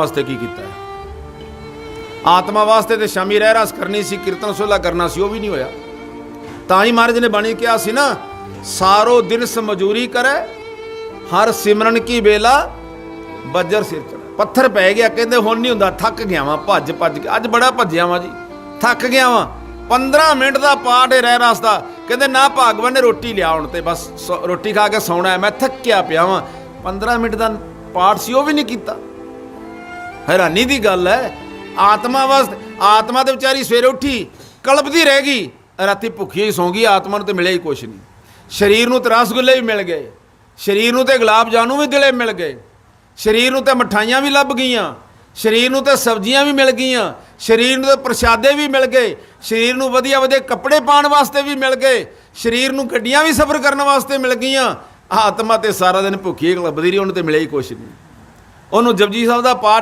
ਵਾਸਤੇ ਕੀ ਕੀਤਾ ਹੈ? ਆਤਮਾ ਵਾਸਤੇ ਤੇ ਸ਼ਾਮੀ ਰਹਿ ਰਸ ਕਰਨੀ ਸੀ, ਕੀਰਤਨ ਸੋਲਾ ਕਰਨਾ ਸੀ, ਉਹ ਵੀ ਨਹੀਂ ਹੋਇਆ। ਤਾਂ ਹੀ ਮਹਾਰਾਜ ਨੇ ਬਾਣੀ ਕਿਹਾ ਸੀ ਨਾ, ਸਾਰੋ ਦਿਨ ਸਮਜੂਰੀ ਕਰੇ, ਹਰ ਸਿਮਰਨ ਕੀ ਵੇਲਾ, ਬੱਜਰ ਸਿਰ ਚੜਾ ਪੱਥਰ ਪੈ ਗਿਆ, ਕਹਿੰਦੇ ਹੁਣ ਨਹੀਂ ਹੁੰਦਾ, ਥੱਕ ਗਿਆ ਵਾਂ, ਭੱਜ ਭੱਜ ਕੇ। ਅੱਜ ਬੜਾ ਭੱਜਿਆ ਵਾਂ ਜੀ, ਥੱਕ ਗਿਆ ਵਾਂ। 15 ਮਿੰਟ ਦਾ ਪਾਠ ਹੈ ਰਹਿ ਰਸ ਦਾ। ਕਹਿੰਦੇ ਨਾ ਭਾਗਵਾਨ ਨੇ ਰੋਟੀ ਲਿਆ ਹੁਣ ਤੇ, ਬਸ ਰੋਟੀ ਖਾ ਕੇ ਸੌਣਾ ਮੈਂ ਥੱਕਿਆ ਪਿਆ ਵਾਂ। 15 ਮਿੰਟ ਦਾ ਪਾਠ ਸੀ, ਉਹ ਵੀ ਨਹੀਂ ਕੀਤਾ। ਹੈਰਾਨੀ ਦੀ ਗੱਲ ਹੈ। ਆਤਮਾ ਵਾਸਤੇ ਆਤਮਾ ਤੇ ਵਿਚਾਰੀ ਸਵੇਰੇ ਉੱਠੀ, ਕਲਪਦੀ ਰਹਿ ਗਈ। ਰਾਤੀ ਭੁੱਖੀ ਹੀ ਸੌਂ ਗਈ, ਆਤਮਾ ਨੂੰ ਤੇ ਮਿਲਿਆ ਹੀ ਕੁਛ ਨਹੀਂ। ਸਰੀਰ ਨੂੰ ਤੇ ਰਸਗੁੱਲੇ ਵੀ ਮਿਲ ਗਏ। ਸਰੀਰ ਨੂੰ ਤੇ ਗੁਲਾਬ ਜਾਮੂ ਵੀ ਦਿਲੇ ਮਿਲ ਗਏ। ਸਰੀਰ ਨੂੰ ਤੇ ਮਠਾਈਆਂ ਵੀ ਲੱਭ ਗਈਆਂ। ਸਰੀਰ ਨੂੰ ਤੇ ਸਬਜ਼ੀਆਂ ਵੀ ਮਿਲ ਗਈਆਂ। ਸਰੀਰ ਨੂੰ ਤੇ ਪ੍ਰਸ਼ਾਦੇ ਵੀ ਮਿਲ ਗਏ। ਸਰੀਰ ਨੂੰ ਵਧੀਆ ਵਧੀਆ ਕੱਪੜੇ ਪਾਉਣ ਵਾਸਤੇ ਵੀ ਮਿਲ ਗਏ। ਸਰੀਰ ਨੂੰ ਗੱਡੀਆਂ ਵੀ ਸਫ਼ਰ ਕਰਨ ਵਾਸਤੇ ਮਿਲ ਗਈਆਂ। ਆਤਮਾ ਤੇ ਸਾਰਾ ਦਿਨ ਭੁੱਖੀ ਹੀ ਲੱਭਦੀ ਰਹੀ, ਉਹਨੂੰ ਤੇ ਮਿਲਿਆ ਹੀ ਕੁਛ ਨਹੀਂ। ਉਹਨੂੰ ਜਪਜੀ ਸਾਹਿਬ ਦਾ ਪਾਠ